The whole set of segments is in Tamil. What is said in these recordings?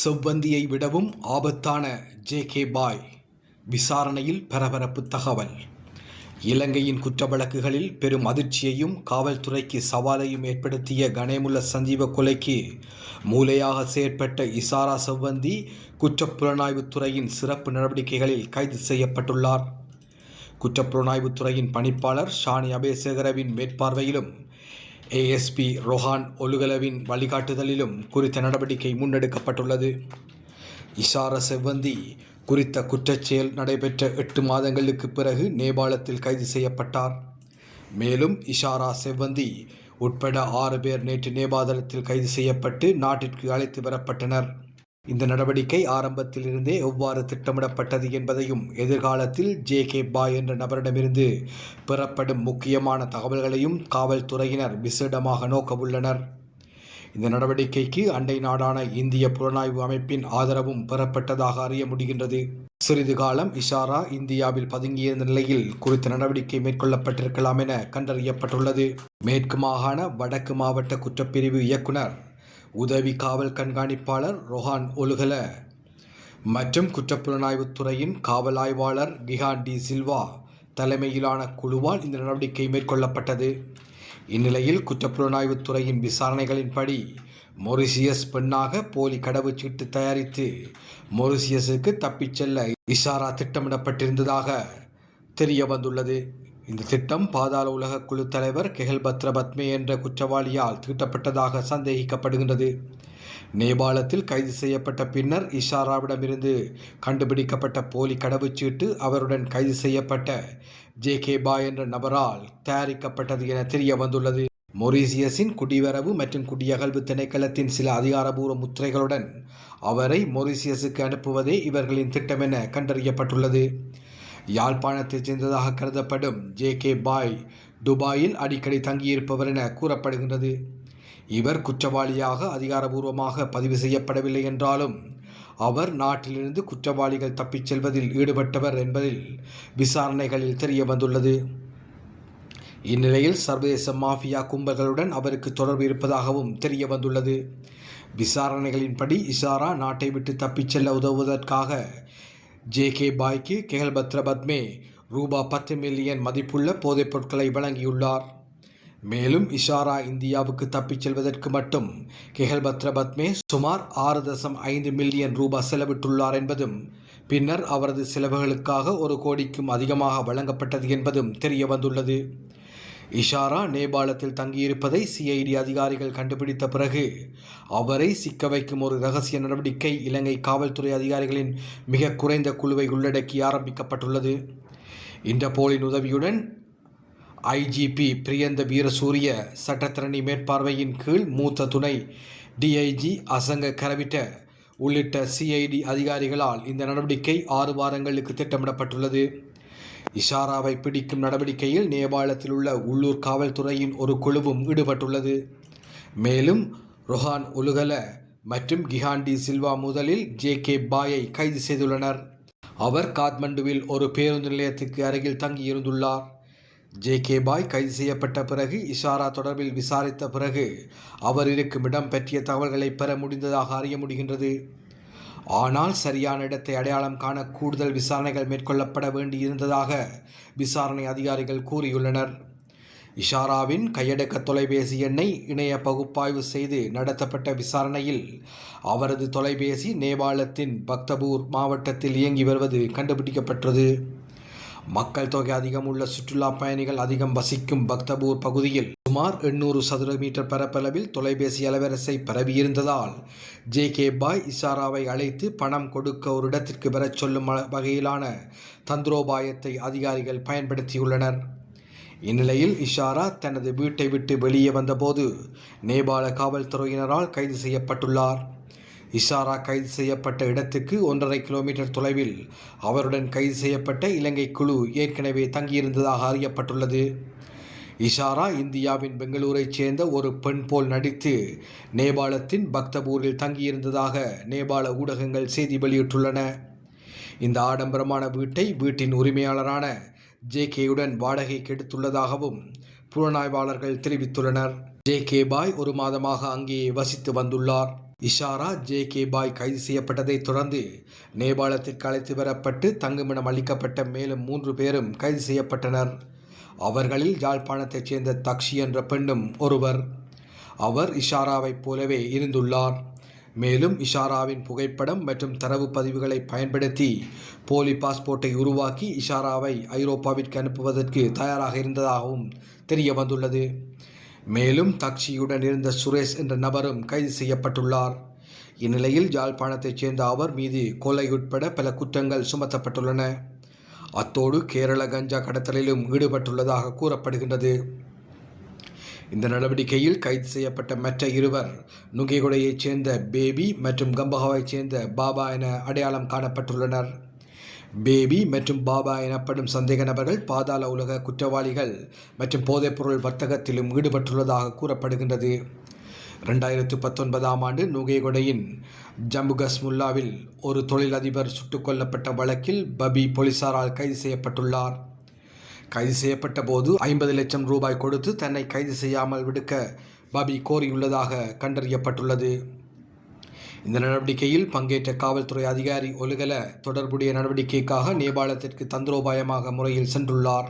செவ்வந்தியை விடவும் ஆபத்தான ஜே கே பாய் விசாரணையில் பரபரப்பு தகவல். இலங்கையின் குற்ற வழக்குகளில் பெரும் அதிர்ச்சியையும் காவல்துறைக்கு சவாலையும் ஏற்படுத்திய கணேமுல்ல சஞ்சீவ கொலைக்கு மூலையாக செயற்பட்ட இசாரா செவ்வந்தி குற்றப்புலனாய்வுத்துறையின் சிறப்பு நடவடிக்கைகளில் கைது செய்யப்பட்டுள்ளார். குற்றப்புலனாய்வுத்துறையின் பணிப்பாளர் ஷானி அபேசேகரவின் மேற்பார்வையிலும் ஏஎஸ்பி ரொஹான் ஒலுகலவின் வழிகாட்டுதலிலும் குறித்த நடவடிக்கை முன்னெடுக்கப்பட்டுள்ளது. இஷார செவ்வந்தி குறித்த குற்றச்செயல் நடைபெற்ற எட்டு மாதங்களுக்கு பிறகு நேபாளத்தில் கைது செய்யப்பட்டார். மேலும் இஷாரா செவ்வந்தி உட்பட ஆறு பேர் நேற்று நேபாளத்தில் கைது செய்யப்பட்டு நாட்டிற்கு அழைத்து வரப்பட்டனர். இந்த நடவடிக்கை ஆரம்பத்திலிருந்தே எவ்வாறு திட்டமிடப்பட்டது என்பதையும் எதிர்காலத்தில் ஜே கே பாய் என்ற நபரிடமிருந்து பெறப்படும் முக்கியமான தகவல்களையும் காவல்துறையினர் விசேடமாக நோக்கவுள்ளனர் இந்த நடவடிக்கைக்கு அண்டை நாடான இந்திய புலனாய்வு அமைப்பின் ஆதரவும் பெறப்பட்டதாக அறிய முடிகின்றது. சிறிது காலம் இஷாரா இந்தியாவில் பதுங்கியிருந்த நிலையில் குறித்த நடவடிக்கை மேற்கொள்ளப்பட்டிருக்கலாம் என கண்டறியப்பட்டுள்ளது. மேற்கு மாகாண வடக்கு மாவட்ட குற்றப்பிரிவு இயக்குனர் உதவி காவல் கண்காணிப்பாளர் ரொஹான் ஒலுகல. மற்றும் குற்றப்புலனாய்வுத்துறையின் காவல் ஆய்வாளர் கிஹான் டி சில்வா தலைமையிலான குழுவால் இந்த நடவடிக்கை மேற்கொள்ளப்பட்டது. இந்நிலையில் குற்றப்புலனாய்வுத்துறையின் விசாரணைகளின்படி மொரிசியஸ் பெண்ணாக போலி கடவுச்சீட்டு தயாரித்து மொரிசியஸுக்கு தப்பிச் செல்ல இஷாரா திட்டமிடப்பட்டிருந்ததாக தெரிய வந்துள்ளது இந்த திட்டம் பாதாள உலக குழு தலைவர் கெகல்பத்ர பத்மே என்ற குற்றவாளியால் தீட்டப்பட்டதாக சந்தேகிக்கப்படுகின்றது. நேபாளத்தில் கைது செய்யப்பட்ட பின்னர் இஷாராவிடமிருந்து கண்டுபிடிக்கப்பட்ட போலி கடவுச்சீட்டு அவருடன் கைது செய்யப்பட்ட ஜே கே பாய் என்ற நபரால் தயாரிக்கப்பட்டது என தெரிய வந்துள்ளது மொரீசியஸின் குடிவரவு மற்றும் குடியகல்வு திணைக்களத்தின் சில அதிகாரபூர்வ முத்திரைகளுடன் அவரை மொரீசியஸுக்கு அனுப்புவதே இவர்களின் திட்டம் என கண்டறியப்பட்டுள்ளது. யாழ்ப்பாணத்தைச் சேர்ந்ததாக கருதப்படும் ஜே கே பாய் துபாயில் அடிக்கடி தங்கியிருப்பவர் என கூறப்படுகின்றது. இவர் குற்றவாளியாக அதிகாரபூர்வமாக பதிவு செய்யப்படவில்லை என்றாலும் அவர் நாட்டிலிருந்து குற்றவாளிகள் தப்பிச் செல்வதில் ஈடுபட்டவர் என்பதில் விசாரணைகளில் தெரிய வந்துள்ளது. இந்நிலையில் சர்வதேச மாஃபியா கும்பல்களுடன் அவருக்கு தொடர்பு இருப்பதாகவும் தெரிய வந்துள்ளது. விசாரணைகளின்படி இசாரா நாட்டை விட்டு தப்பிச் செல்ல உதவுவதற்காக ஜே கே பாய்க்கு கெஹல் பத்மே ரூபா பத்து மில்லியன் மதிப்புள்ள போதைப் பொருட்களை வழங்கியுள்ளார் மேலும் இஷாரா இந்தியாவுக்கு தப்பிச் செல்வதற்கு மட்டும் கெஹல்பத்ர பத்மே சுமார் ஆறு தசம் ஐந்து மில்லியன் ரூபாய் செலவிட்டுள்ளார் என்பதும் பின்னர் அவரது செலவுகளுக்காக ஒரு கோடிக்கும் அதிகமாக வழங்கப்பட்டது என்பதும் தெரிய வந்துள்ளது இஷாரா நேபாளத்தில் தங்கியிருப்பதை சிஐடி அதிகாரிகள் கண்டுபிடித்த பிறகு அவரை சிக்க வைக்கும் ஒரு ரகசிய நடவடிக்கை இலங்கை காவல்துறை அதிகாரிகளின் மிக குறைந்த குழுவை உள்ளடக்கி ஆரம்பிக்கப்பட்டுள்ளது. இன்டர்போலின் உதவியுடன் ஐஜிபி பிரியந்த வீரசூரிய சட்டத்திரணி மேற்பார்வையின் கீழ் மூத்த துணை டிஐஜி அசங்க கரவிட்ட உள்ளிட்ட சிஐடி அதிகாரிகளால் இந்த நடவடிக்கை ஆறு வாரங்களுக்கு திட்டமிடப்பட்டுள்ளது. இஷாராவை பிடிக்கும் நடவடிக்கையில் நேபாளத்தில் உள்ள உள்ளூர் காவல்துறையின் ஒரு குழுவும் ஈடுபட்டுள்ளது. மேலும் ரொஹான் உலுகல மற்றும் கிஹாண்டி சில்வா முதலில் ஜே கே பாயை கைது செய்துள்ளனர். அவர் காத்மண்டுவில் ஒரு பேருந்து நிலையத்துக்கு அருகில் தங்கியிருந்துள்ளார். ஜே கே பாய் கைது செய்யப்பட்ட பிறகு இஷாரா தொடர்பில் விசாரித்த பிறகு அவர் இருக்கும் இடம் பற்றிய தகவல்களை பெற முடிந்ததாக அறிய முடிகின்றது. ஆனால் சரியான இடத்தை அடையாளம் காண கூடுதல் விசாரணைகள் மேற்கொள்ளப்பட வேண்டியிருந்ததாக விசாரணை அதிகாரிகள் கூறியுள்ளனர். இஷாராவின் கையடக்க தொலைபேசி எண்ணை இணைய பகுப்பாய்வு செய்து நடத்தப்பட்ட விசாரணையில் அவரது தொலைபேசி நேபாளத்தின் பக்தபூர் மாவட்டத்தில் இயங்கி வருவது கண்டுபிடிக்கப்பட்டது. மக்கள் தொகை அதிகம் உள்ள சுற்றுலா பயணிகள் அதிகம் வசிக்கும் பக்தபூர் பகுதியில் சுமார் எண்ணூறு சதுர மீட்டர் பரப்பளவில் தொலைபேசி அலைவரிசை பரவியிருந்ததால் ஜே கே பாய் இஷாராவை அழைத்து பணம் கொடுக்க ஒரு இடத்திற்கு பெறச் சொல்லும் வகையிலான தந்திரோபாயத்தை அதிகாரிகள் பயன்படுத்தியுள்ளனர். இந்நிலையில் இஷாரா தனது வீட்டை விட்டு வெளியே வந்தபோது நேபாள காவல்துறையினரால் கைது செய்யப்பட்டுள்ளார். இஷாரா கைது செய்யப்பட்ட இடத்துக்கு ஒன்றரை கிலோமீட்டர் தொலைவில் அவருடன் கைது செய்யப்பட்ட இலங்கை குழு ஏற்கனவே தங்கியிருந்ததாக அறியப்பட்டுள்ளது. இஷாரா இந்தியாவின் பெங்களூரைச் சேர்ந்த ஒரு பெண் போல் நடித்து நேபாளத்தின் பக்தபூரில் தங்கியிருந்ததாக நேபாள ஊடகங்கள் செய்தி வெளியிட்டுள்ளன. இந்த ஆடம்பரமான வீட்டை வீட்டின் உரிமையாளரான ஜேகேயுடன் வாடகை கெடுத்துள்ளதாகவும் புலனாய்வாளர்கள் தெரிவித்துள்ளனர். ஜே கே பாய் ஒரு மாதமாக அங்கே வசித்து வந்துள்ளார். இஷாரா ஜே கே பாய் கைது செய்யப்பட்டதைத் தொடர்ந்து நேபாளத்திற்கு அழைத்து வரப்பட்டு தங்குமிடம் அளிக்கப்பட்ட மேலும் மூன்று பேரும் கைது செய்யப்பட்டனர். அவர்களில் யாழ்ப்பாணத்தைச் சேர்ந்த தக்ஷி என்ற பெண்ணும் ஒருவர். அவர் இஷாராவைப் போலவே இருந்துள்ளார். மேலும் இஷாராவின் புகைப்படம் மற்றும் தரவு பதிவுகளை பயன்படுத்தி போலி பாஸ்போர்ட்டை உருவாக்கி இஷாராவை ஐரோப்பாவிற்கு அனுப்புவதற்கு தயாராக இருந்ததாகவும் தெரிய வந்துள்ளது. மேலும் தக்ஷியுடன் இருந்த சுரேஷ் என்ற நபரும் கைது செய்யப்பட்டுள்ளார். இந்நிலையில் யாழ்ப்பாணத்தைச் சேர்ந்த அவர் மீது கொலை உட்பட பல குற்றங்கள் சுமத்தப்பட்டுள்ளன. அத்தோடு கேரள கஞ்சா கடத்தலிலும் ஈடுபட்டுள்ளதாக கூறப்படுகின்றது. இந்த நடவடிக்கையில் கைது செய்யப்பட்ட மற்ற இருவர் நுகைகுடையைச் சேர்ந்த பேபி மற்றும் கம்பஹாவைச் சேர்ந்த பாபா என அடையாளம் காணப்பட்டுள்ளனர். பேபி மற்றும் பாபா எனப்படும் சந்தேக நபர்கள் பாதாள உலக குற்றவாளிகள் மற்றும் போதைப்பொருள் வர்த்தகத்திலும் ஈடுபட்டுள்ளதாக கூறப்படுகின்றது. ரெண்டாயிரத்து பத்தொன்பதாம் ஆண்டு நுகேகொடையின் ஜம்பு கஸ்முல்லாவில் ஒரு தொழிலதிபர் சுட்டுக் கொல்லப்பட்ட வழக்கில் பபி போலீசாரால் கைது செய்யப்பட்டுள்ளார். கைது செய்யப்பட்ட போது ஐம்பது லட்சம் ரூபாய் கொடுத்து தன்னை கைது செய்யாமல் விடுக்க பபி கோரியுள்ளதாக கண்டறியப்பட்டுள்ளது. இந்த நடவடிக்கையில் பங்கேற்ற காவல்துறை அதிகாரி ஒலுகல தொடர்புடைய நடவடிக்கைக்காக நேபாளத்திற்கு தந்திரோபாயமாக முறையில் சென்றுள்ளார்.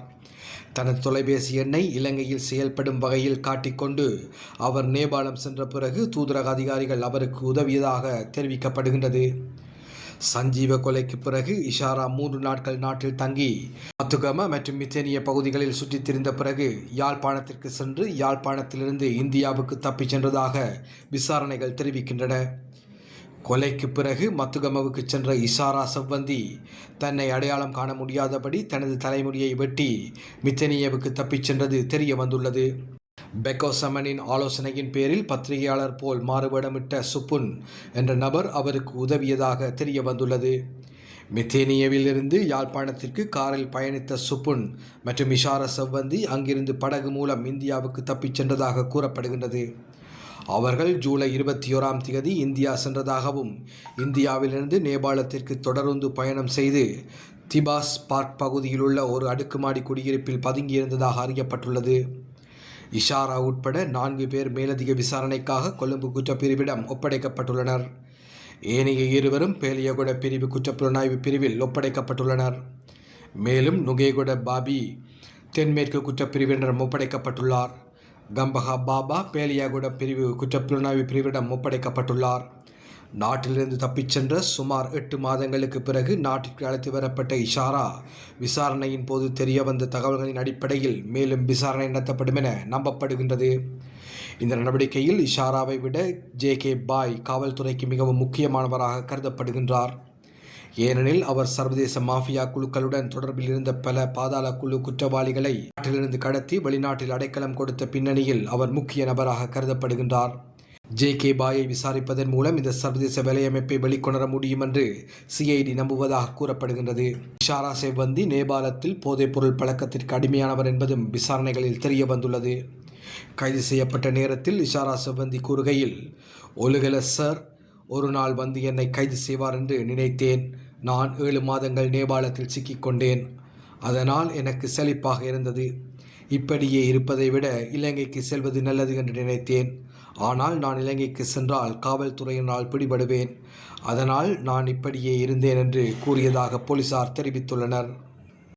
தனது தொலைபேசி எண்ணை இலங்கையில் செயல்படும் வகையில் காட்டிக்கொண்டு அவர் நேபாளம் சென்ற பிறகு தூதரக அதிகாரிகள் அவருக்கு உதவியதாக தெரிவிக்கப்படுகின்றது. சஞ்சீவ கொலைக்கு பிறகு இஷாரா மூன்று நாட்கள் நாட்டில் தங்கி மத்துகம மற்றும் மித்தேனிய பகுதிகளில் சுற்றித் திரிந்த பிறகு யாழ்ப்பாணத்திற்கு சென்று யாழ்ப்பாணத்திலிருந்து இந்தியாவுக்கு தப்பிச் சென்றதாக விசாரணைகள் தெரிவிக்கின்றன. கொலைக்கு பிறகு மத்துகமவுக்கு சென்ற இஷாரா செவ்வந்தி தன்னை அடையாளம் காண முடியாதபடி தனது தலைமுடியை வெட்டி மித்தனியவுக்கு தப்பிச் சென்றது தெரிய வந்துள்ளது. பெக்கோசமனின் ஆலோசனையின் பேரில் பத்திரிகையாளர் போல் மாறுபடமிட்ட சுப்புன் என்ற நபர் அவருக்கு உதவியதாக தெரிய வந்துள்ளது. மித்தேனியவிலிருந்து யாழ்ப்பாணத்திற்கு காரில் பயணித்த சுப்புன் மற்றும் இஷார செவ்வந்தி அங்கிருந்து படகு மூலம் இந்தியாவுக்கு தப்பிச் சென்றதாக கூறப்படுகின்றது. அவர்கள் ஜூலை இருபத்தி ஓராம் தேதி இந்தியா சென்றதாகவும் இந்தியாவிலிருந்து நேபாளத்திற்கு தொடர்ந்து பயணம் செய்து திபாஸ் பார்க் பகுதியில் உள்ள ஒரு அடுக்குமாடி குடியிருப்பில் பதுங்கியிருந்ததாக அறியப்பட்டுள்ளது. இஷாரா உட்பட நான்கு பேர் மேலதிக விசாரணைக்காக கொழும்பு குற்றப்பிரிவிடம் ஒப்படைக்கப்பட்டுள்ளனர். ஏனைய இருவரும் பேலியகுட பிரிவு குற்றப்புலனாய்வு பிரிவில் ஒப்படைக்கப்பட்டுள்ளனர். மேலும் நுகேகுட பாபி தென்மேற்கு குற்றப்பிரிவினரும் ஒப்படைக்கப்பட்டுள்ளார். கம்பஹா பாபா பேலியாகுட பிரிவு குற்றப்புலனாய்வு பிரிவிடம் ஒப்படைக்கப்பட்டுள்ளார். நாட்டிலிருந்து தப்பிச் சென்ற சுமார் எட்டு மாதங்களுக்கு பிறகு நாட்டிற்கு அழைத்து வரப்பட்ட இஷாரா விசாரணையின் போது தெரிய வந்த தகவல்களின் அடிப்படையில் மேலும் விசாரணை நடத்தப்படும் என நம்பப்படுகின்றது. இந்த நடவடிக்கையில் இஷாராவை விட ஜே கே பாய் காவல்துறைக்கு மிகவும் முக்கியமானவராக கருதப்படுகின்றார். ஏனெனில் அவர் சர்வதேச மாஃபியா குழுக்களுடன் தொடர்பில் இருந்த பல பாதாள குழு குற்றவாளிகளை நாட்டிலிருந்து கடத்தி வெளிநாட்டில் அடைக்கலம் கொடுத்த பின்னணியில் அவர் முக்கிய நபராக கருதப்படுகின்றார். ஜே கே பாயை விசாரிப்பதன் மூலம் இந்த சர்வதேச வேலையமைப்பை வெளிக்கொணர முடியும் என்று சிஐடி நம்புவதாக கூறப்படுகின்றது. இஷாரா செவ்வந்தி நேபாளத்தில் போதைப்பொருள் பழக்கத்திற்கு அடிமையானவர் என்பதும் விசாரணைகளில் தெரிய வந்துள்ளது. கைது செய்யப்பட்ட நேரத்தில் இஷாரா செவ்வந்தி கூறுகையில் ஒலுகல சார் ஒரு நாள் வந்து என்னை கைது செய்வார் என்று நினைத்தேன். நான் ஏழு மாதங்கள் நேபாளத்தில் சிக்கிக்கொண்டேன். அதனால் எனக்கு செழிப்பாக இருந்தது. இப்படியே இருப்பதை விட இலங்கைக்கு செல்வது நல்லது என்று நினைத்தேன். ஆனால் நான் இலங்கைக்கு சென்றால் காவல்துறையினால் பிடிபடுவேன். அதனால் நான் இப்படியே இருந்தேன் என்று கூறியதாக போலீசார் தெரிவித்துள்ளனர்.